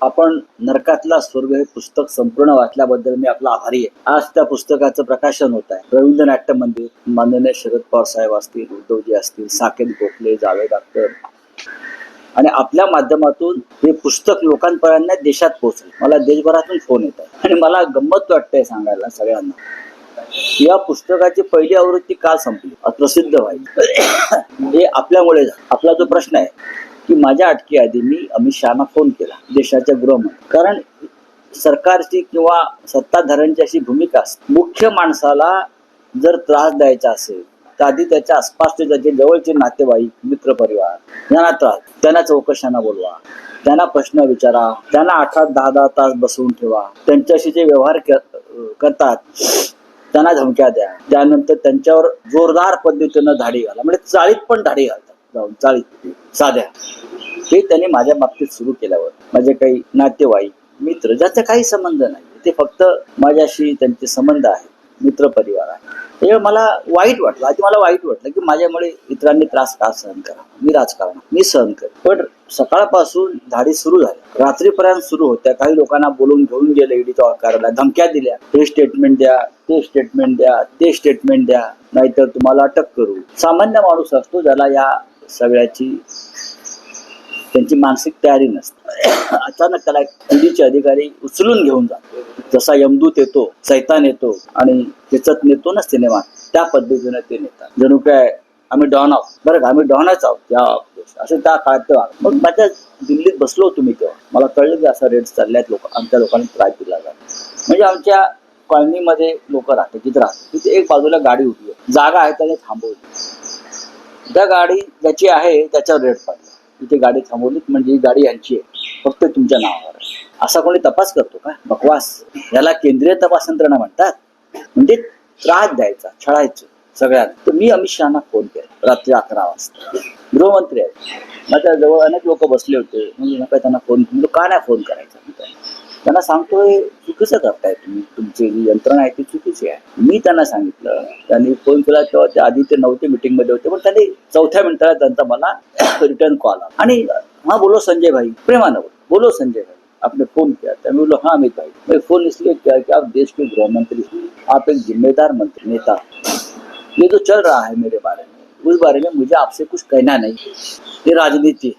आपण नरकातला स्वर्ग हे पुस्तक संपूर्ण वाचल्याबद्दल मी आपला आभारी आहे. आज त्या पुस्तकाचं प्रकाशन होत आहे. रवींद्र नाट्य मंदिर माननीय शरद पवार साहेब असतील उद्धवजी असतील साकेत गोखले जावेद अख्तर. आणि आपल्या माध्यमातून हे पुस्तक लोकांपर्यंत देशात पोहोचले. मला देशभरातून फोन येत आहे. आणि मला गंमत वाटतंय सांगायला सगळ्यांना. या पुस्तकाची पहिली आवृत्ती काल संपली. प्रसिद्ध व्हायची. हे आपल्यामुळे आपला जो प्रश्न आहे की माझ्या अटकेआधी मी अमित शहाना फोन केला देशाच्या गृहमंत्री. कारण सरकारची किंवा सत्ताधाऱ्यांची अशी भूमिका असते. मुख्य माणसाला जर त्रास द्यायचा असेल तर आधी त्याच्या आसपासचे त्याचे जवळचे नातेवाईक मित्र परिवार यांना त्रास त्यांना चौकशांना बोलवा त्यांना प्रश्न विचारा त्यांना आठ आठ दहा दहा तास बसवून ठेवा त्यांच्याशी जे व्यवहार करतात त्यांना धमक्या द्या. त्यानंतर त्यांच्यावर जोरदार पद्धतीनं धाडी घाला. म्हणजे चाळीत पण धाडी घालतात. जाऊन चाळीत साध्या. हे त्यांनी माझ्या बाबतीत सुरू केल्यावर माझे काही नातेवाईक मित्र ज्याचा काही संबंध नाही ते फक्त माझ्याशी त्यांचे संबंध आहेत मित्र परिवार आहे. हे मला वाईट वाटलं आधी मला वाईट वाटलं की माझ्यामुळे इतरांनी त्रास का सहन करा? मी राजकारण मी सहन कर पण सकाळपासून धाडी सुरू झाली. रात्रीपर्यंत सुरू होत्या. काही लोकांना बोलून घेऊन गेले ईडीच्या कार्यालयात धमक्या दिल्या. हे स्टेटमेंट द्या ते स्टेटमेंट द्या ते स्टेटमेंट द्या नाहीतर तुम्हाला अटक करू. सामान्य माणूस असतो ज्याला या सगळ्याची त्यांची मानसिक तयारी नसते. अचानक त्याला ईडीचे अधिकारी उचलून घेऊन जातो जसा यमदूत येतो सैतान येतो आणि त्याच्यात नेतो ना सिनेमा त्या पद्धतीने ते नेतात. जणू काय आम्ही डॉन आहोत. बरं का आम्ही डॉनच आहोत. या असं त्या काळात मग माझ्या दिल्लीत बसलो होतो मी तेव्हा. मला कळलं की असा रेट चालल्यात लोक. आमच्या लोकांनी त्रास दिला जातो म्हणजे आमच्या कॉलनीमध्ये लोक राहते तिथे राहते तिथे एक बाजूला गाडी उभी जागा आहे त्याने थांबवली. त्या गाडी ज्याची आहे त्याच्यावर रेट पडला इथे गाडी थांबवली म्हणजे ही गाडी यांची आहे. फक्त तुमच्या नावावर असा कोणी तपास करतो का? बकवास. याला केंद्रीय तपास यंत्रणा म्हणतात. म्हणजे त्रास द्यायचा छळायचं सगळ्यात. तर मी अमित शहाना फोन केला रात्री अकरा वाजता. गृहमंत्री आहेत. माझ्या जवळ अनेक लोक बसले होते. म्हणजे नका त्यांना फोन म्हणजे का नाही फोन करायचा? त्यांना त्यांना सांगतोय चुकीचं करताय तुम्ही. तुमची जी यंत्रणा आहे ती चुकीची आहे. मी त्यांना सांगितलं. त्यांनी फ़ोन केला तेव्हा ते आधी ते नव्हते मीटिंगमध्ये होते, पण त्यांनी चौथ्या मिनिटाला त्यांचा मला रिटर्न कॉल आला. आणि हाँ बोलो संजय भाई प्रेमानंद बोलो. संजय भाई, आपने फ़ोन किया. था मैं बोलो हाँ अमित भाई. मैं फ़ोन इसलिए किया कि आप देश के गृह मंत्री आप एक जिम्मेदार मंत्री, नेता ये जो चल रहा है मेरे बारे में, उस बारे में मुझे आपसे कुछ कहना नहीं ये राजनीति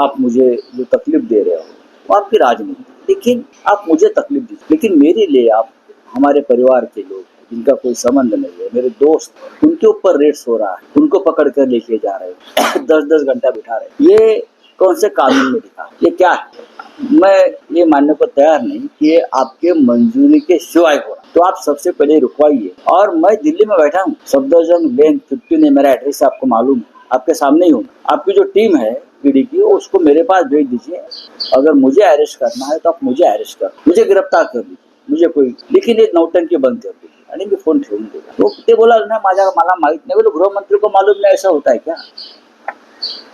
आप मुझे जो तकलीफ़ दे रहे हो, वो आपकी राजनीति लेकिन आप मुझे तकलीफ़ दीजिए। लेकिन मेरे लिए आप हमारे परिवार के लोग जिनका कोई संबंध नहीं है। मेरे दोस्त उनके ऊपर रेट्स हो रहा है, उनको पकड़ कर लेके जा रहे हैं। दस दस घंटा बिठा रहे। ये कौन से कानून में लिखा ये क्या है? मैं ये मानने को तैयार नहीं कि ये आपके मंजूरी के सिवाय हो तो आप सबसे पहले रुकवाइए। और मैं दिल्ली में बैठा हूँ। सफदरजंग लेन फिफ्टीन है मेरा एड्रेस आपको मालूम है। आपके सामने ही हूँ आपकी जो टीम है पीडी की उसको मेरे पास भेज दीजिए। अगर मुझे अरेस्ट करना है तो आप मुझे अरेस्ट कर मुझे गिरफ़्तार कर दीजिए। मुझे कोई लेकिन एक नौटंकी बंद कर आणि मी फोन ठेवून दिला. तो ते बोला ना माझ्या मला माहीत नाही. बोलो गृहमंत्री को मालूम नहीं ऐसा होता है क्या?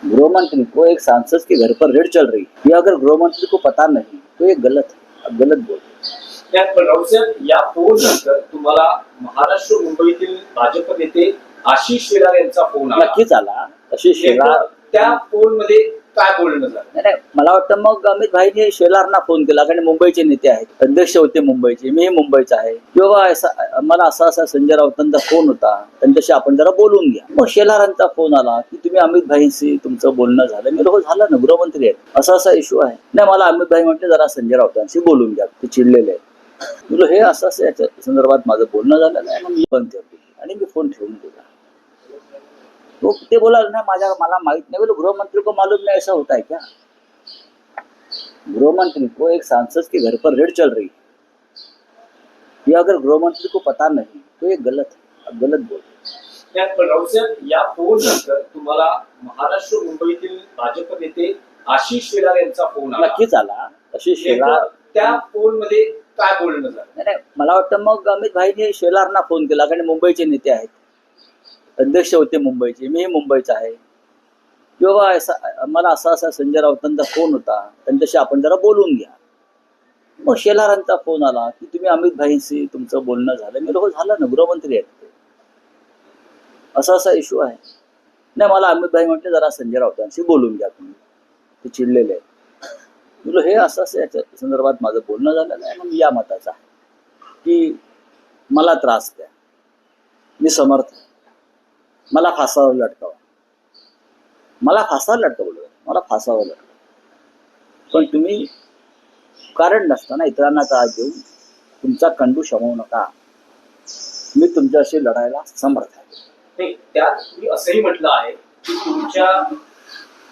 गृहमंत्री को एक सांसद के घर पर रेड चल रही। है ये अगर गृहमंत्री को पता नहीं तो ये गलत है। गलत बोल या फोन नंतर तुम्हाला महाराष्ट्र मुंबईतील भाजप नेते आशिष शेलार यांचा फोन नक्कीच आला. अशी शेलार त्या फोनमध्ये काय बोलणं झालं? नाही नाही, मला वाटतं मग अमित भाईने शेलारना फोन केला कारण मुंबईचे नेते आहेत अध्यक्ष होते मुंबईचे मी मुंबईचा आहे. किंवा मला असा असा संजय राऊतांचा फोन होता त्यांच्याशी आपण जरा बोलून घ्या. मग शेलारांचा फोन आला की तुम्ही अमित भाईशी तुमचं बोलणं झालं. मी लोक झालं ना गृहमंत्री आहेत. असा असा इश्यू आहे. नाही मला अमित भाई म्हटले जरा संजय राऊतांशी बोलून घ्या. ते चिडलेले आहेत. तुला हे असं असं याच्या संदर्भात माझं बोलणं झालं नाही. मग मी बंद ठेवली आणि मी फोन ठेवून दिला. तो ते बोला ना माझ्या मला माहीत नाही. बोलो गृहमंत्री को मालूम नहीं ऐसा होता है क्या? गृहमंत्री को एक सांसद के घर पर रेड चल रही है। ये अगर गृहमंत्री को पता नहीं तो ये गलत है। गलत बोल या फोन नंतर तुम्हाला महाराष्ट्र मुंबईतील भाजप नेते आशिष शेलार यांचा फोन आला. नक्कीच आला. अशी शेलार त्या फोनमध्ये काय बोलणं झालं? नाही नाही, मला वाटतं मग अमित भाईने शेलारना फोन केला कारण मुंबईचे नेते आहेत. अध्यक्ष होते मुंबईचे. मी मुंबईचा आहे. किंवा असा मला असा असा संजय राऊतांचा फोन होता. त्यांच्याशी आपण जरा बोलून घ्या. मग शेलारांचा फोन आला की तुम्ही अमित भाईंशी तुमचं बोलणं झालं. मी हो झालं ना गृहमंत्री आहेत असा असा इश्यू आहे. नाही मला अमित भाई म्हटले जरा संजय राऊतांशी बोलून घ्या तुम्ही. ते चिडलेले आहेत. तुला हे असं असं याच्या संदर्भात माझं बोलणं झालेलं आहे. मग या मताचा आहे. की मला त्रास द्या. मी समर्थ आहे. मला फासावर लटकावा. मला फासावर लटकवलं मला फासावर लटकवलं पण तुम्ही कारण नसताना इतरांना त्रास देऊन तुमचा कंडू शमवू नका. मी तुमच्याशी लढायला समर्थ आहे. त्यात तुम्ही असंही म्हटलं आहे की तुमच्या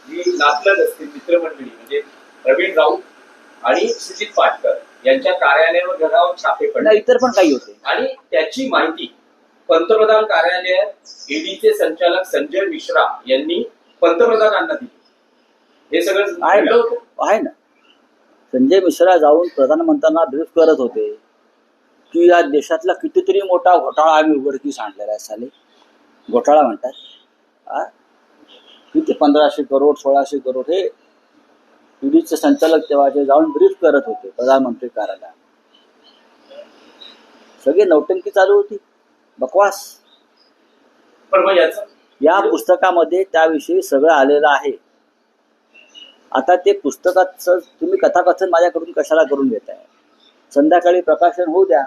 जी नातलग असतील मित्रमंडळी म्हणजे प्रवीण राऊत आणि सुजित पाटकर यांच्या कार्यालयावर घरावर छापे पडले. इतर पण काही होते. आणि त्याची माहिती पंतप्रधान कार्यालयात ईडीचे संचालक संजय मिश्रा यांनी पंतप्रधानांना दिली. हे सगळं आहे होतं? ना आहे ना? संजय मिश्रा जाऊन प्रधानमंत्र्यांना ब्रीफ करत होते की या देशातला कितीतरी मोठा घोटाळा आम्ही उघडकीस आणलेला आहे साले. घोटाळा म्हणतात? किती? पंधराशे करोड सोळाशे करोड हे ईडीचे संचालक तेव्हाचे जाऊन ब्रीफ करत होते प्रधानमंत्री कार्यालयात. सगळी नौटंकी चालू होती. बकवास. पण मग याचं? या पुस्तकामध्ये त्याविषयी सगळं आलेलं आहे. आता ते पुस्तकाचं तुम्ही कथाकथन माझ्याकडून कशाला करून घेताय? संध्याकाळी प्रकाशन होऊ द्या.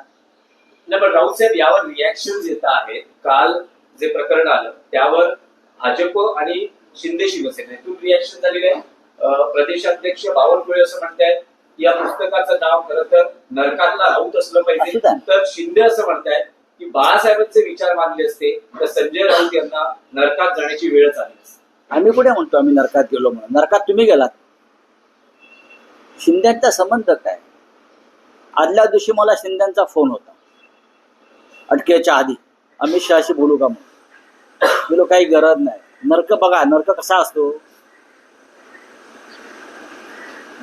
नाही पण राऊत साहेब यावर रिॲक्शन येत आहेत. काल जे प्रकरण आलं त्यावर भाजप आणि शिंदे शिवसेनेतून रिॲक्शन झालेले आहे प्रदेशाध्यक्ष बावनकुळे असं म्हणतायत या पुस्तकाचं नाव खरं तर नरकातला राऊत असलं असू पाहिजे. तर शिंदे असं म्हणतायत की बाळासाहेबांचे विचार मानले असते तर संजय राऊत यांना नरकात जाण्याची वेळच आली आम्ही कुठे म्हणतो आम्ही नरकात गेलो म्हणून? नरकात तुम्ही गेलात. शिंद्यांचा संबंध काय? आदल्या दिवशी मला शिंद्यांचा फोन होता. अटकेच्या आधी. अमित शहाशी बोलू का म्हणून? बोलो काही गरज नाही. नरक बघा नरक कसा असतो?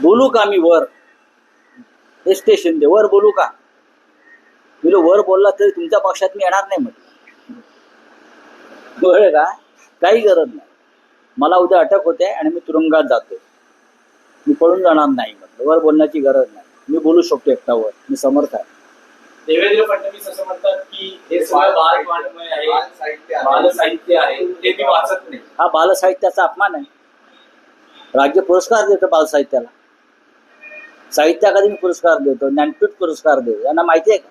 बोलू का मी वर? एस स्टेशन शिंदे वर बोलू का? बोलो वर बोलला तरी तुमच्या पक्षात मी येणार नाही म्हटलं. कळलं का? काही गरज नाही. मला उद्या अटक होते आणि मी तुरुंगात जातो मी पळून जाणार नाही म्हटलं. वर बोलण्याची गरज नाही. मी बोलू शकतो एकटावर. मी समर्थ आहे. देवेंद्र फडणवीस असं म्हणतात की हे सगळं बाल वाङ्मय आहे. बाल साहित्य आहे. ते मी वाचत नाही. हा बालसाहित्याचा अपमान आहे. राज्य पुरस्कार देतो बालसाहित्याला. साहित्य अकादमी पुरस्कार देतो ज्ञानपीठ पुरस्कार देतो. यांना माहिती आहे का?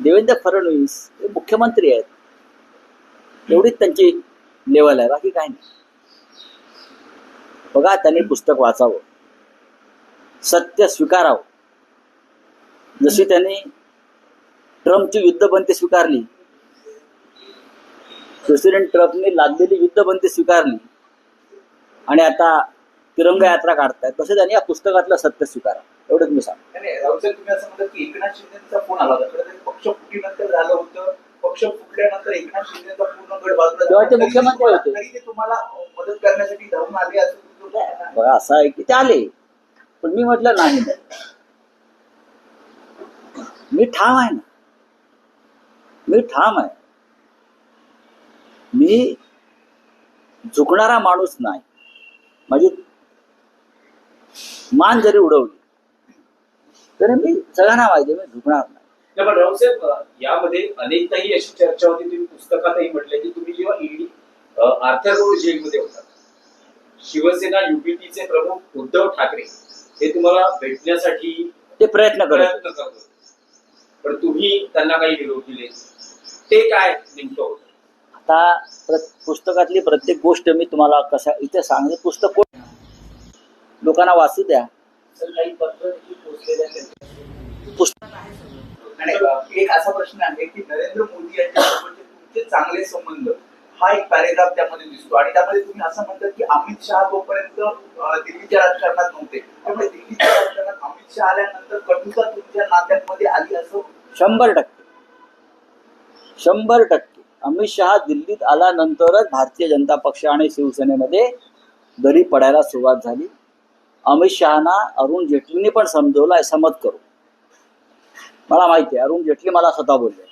देवेंद्र फडणवीस हे मुख्यमंत्री आहेत. एवढीच त्यांची लेवल आहे बाकी काय नाही. बघा त्यांनी पुस्तक वाचावं. सत्य स्वीकारावं. जशी त्यांनी ट्रम्पची युद्धबंदी स्वीकारली प्रेसिडेंट ट्रम्पने लादलेली युद्धबंदी स्वीकारली आणि आता तिरंगा यात्रा काढतायत. तसे त्यांनी या पुस्तकातलं सत्य स्वीकारा एवढंच मी नाही, राऊत साहेब तुम्ही असं म्हणतात की एकनाथ शिंदेचा फोन आला होता पक्ष फुटीनंतर झालं होतं पक्ष फुटल्यानंतर एकनाथ शिंदेचा पूर्ण गड बाजूला तेव्हा ते. मुख्यमंत्री तरी होते. तरी ते तुम्हाला मदत करण्यासाठी धावून आले असं. बघा असं आहे की ते आले पण मी म्हटलं नाही नाही. मी ठाम आहे ना मी ठाम आहे मी झुकणारा माणूस नाही माझी मान जरी उडवली तरी मी सगळ्यांना माहिती मी झुकणार नाही. पण रावसाहेब यामध्ये अनेकदाही अशी चर्चा होती तुम्ही पुस्तकातही म्हटलंय की तुम्ही जेव्हा ईडी आर्थर रोड जेलमध्ये होता शिवसेना युपीटीचे प्रमुख उद्धव ठाकरे हे तुम्हाला भेटण्यासाठी ते प्रयत्न करत प्रयत्न करत पण तुम्ही त्यांना काही विरोध दिले. ते काय नेमकं होतं? आता पुस्तकातली प्रत्येक गोष्ट मी तुम्हाला कशा इथे सांगते. पुस्तक लोकांना वाचू द्या. काही एक असा प्रश्न आहे की नरेंद्र मोदी यांच्यासोबतचे तुमचे चांगले संबंध हा एक पॅरेग्राफ त्यामध्ये दिसतो. आणि त्यामध्ये तुम्ही असं म्हणतात की अमित शहा तोपर्यंत दिल्लीच्या राजकारणात नव्हते. त्यामुळे दिल्लीच्या राजकारणात अमित शहा आल्यानंतर कटुता तुमच्या नात्यांमध्ये आली असं? शंभर टक्के. शंभर टक्के. अमित शहा दिल्लीत आल्यानंतरच भारतीय जनता पक्ष आणि शिवसेनेमध्ये दरी पडायला सुरुवात झाली. अमित शहाना अरुण जेटलीने पण समजवलं आहे समज करू. मला माहिती है अरुण जेटली मला स्वतः बोलले.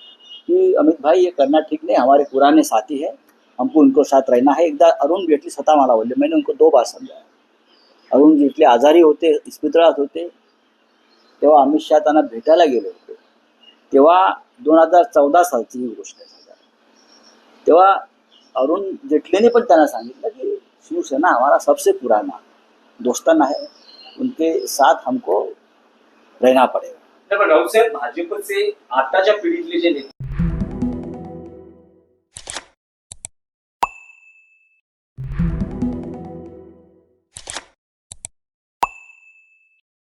कि अमित भाई ये करना ठीक नहीं हमारे पुराने साथी है हमको उनको साथ रहना है. एकदा अरुण जेटली स्वतः मला बोलले मैंने उनको दो बार समजाया अरुण जेटली आजारी होते इस्पितळात होते तेव्हा अमित शहा त्यांना भेटायला गेले होते. तेव्हा दोन हजार चौदा सालची ही गोष्ट आहे. तेव्हा अरुण जेटलीने पण त्यांना सांगितलं की शिवसेना हमारा सबसे पुराना दोस्ताना है उनके साथ हमको रहना पड़ेगा। नाही, पण भाजपचे आताच्या पिढीतले जे नेते